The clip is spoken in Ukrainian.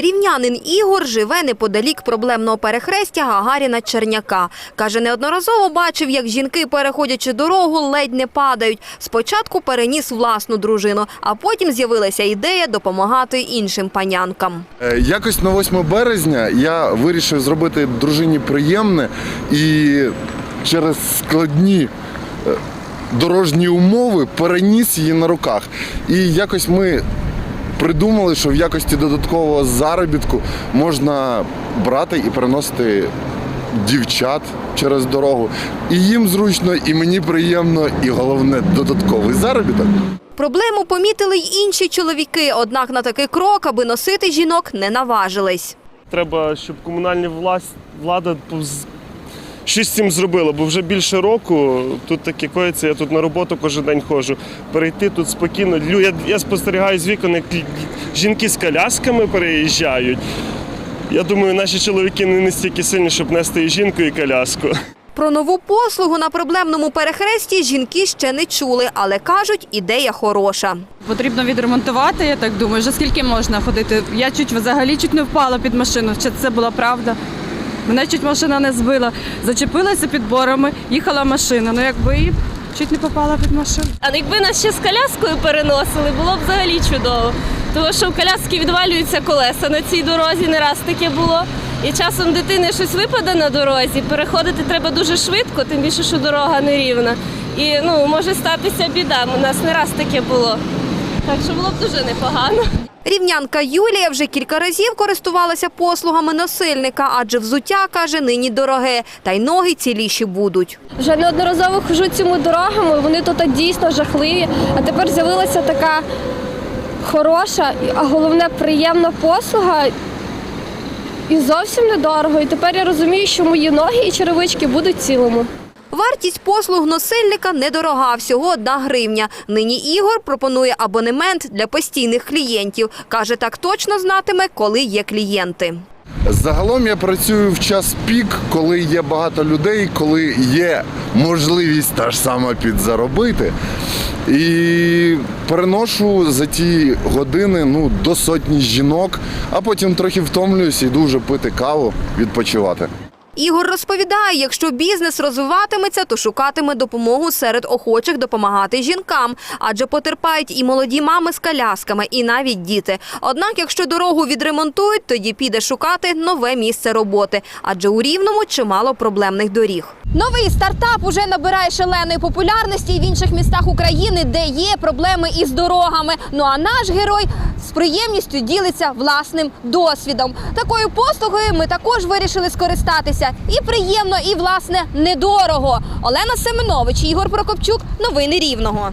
Рівнянин Ігор живе неподалік проблемного перехрестя Гагаріна Черняка. Каже, неодноразово бачив, як жінки, переходячи дорогу, ледь не падають. Спочатку переніс власну дружину, а потім з'явилася ідея допомагати іншим панянкам. Е, Якось на 8 березня я вирішив зробити дружині приємне і через складні е, дорожні умови переніс її на руках. І якось ми придумали, що в якості додаткового заробітку можна брати і переносити дівчат через дорогу. І їм зручно, і мені приємно, і головне додатковий заробіток. Проблему помітили й інші чоловіки, однак на такий крок, аби носити жінок, не наважились. Треба, щоб комунальна влада щось з цим зробила, бо вже більше року тут таке коїться, я тут на роботу кожен день ходжу. Перейти тут спокійно. Лю- Я, я спостерігаю з вікон, як жінки з колясками переїжджають. Я думаю, наші чоловіки не настільки сильні, щоб нести і жінку, і коляску. Про нову послугу на проблемному перехресті жінки ще не чули, але кажуть, ідея хороша. Потрібно відремонтувати, я так думаю. Вже скільки можна ходити? Я чуть взагалі чуть не впала під машину. Чи це була правда? Мене чуть машина не збила. Зачепилася підборами, їхала машина. Ну якби і чуть не попала під машину. А якби нас ще з коляскою переносили, було б взагалі чудово. Тому що в коляски відвалюються колеса на цій дорозі, не раз таке було. І часом дитини щось випаде на дорозі, переходити треба дуже швидко, тим більше, що дорога нерівна. І ну, може статися біда. У нас не раз таке було. Так що було б дуже непогано. Рівнянка Юлія вже кілька разів користувалася послугами носильника, адже взуття, каже, нині дороге, та й ноги ціліші будуть. Вже неодноразово хожу цими дорогами, вони тут дійсно жахливі. А тепер з'явилася така хороша, а головне приємна послуга. І зовсім недорого. І тепер я розумію, що мої ноги і черевички будуть цілими. Вартість послуг носильника недорога, всього одна гривня. Нині Ігор пропонує абонемент для постійних клієнтів. Каже, так точно знатиме, коли є клієнти. Загалом я працюю в час пік, коли є багато людей, коли є можливість та ж сама підзаробити. І переношу за ті години ну, до сотні жінок, а потім трохи втомлююсь і йду вже пити каву, відпочивати. Ігор розповідає, якщо бізнес розвиватиметься, то шукатиме допомогу серед охочих допомагати жінкам, адже потерпають і молоді мами з колясками, і навіть діти. Однак, якщо дорогу відремонтують, тоді піде шукати нове місце роботи, адже у Рівному чимало проблемних доріг. Новий стартап уже набирає шаленої популярності в інших містах України, де є проблеми із дорогами. Ну а наш герой з приємністю ділиться власним досвідом. Такою послугою ми також вирішили скористатися. І приємно, і власне недорого. Олена Семенович, Ігор Прокопчук. Новини Рівного.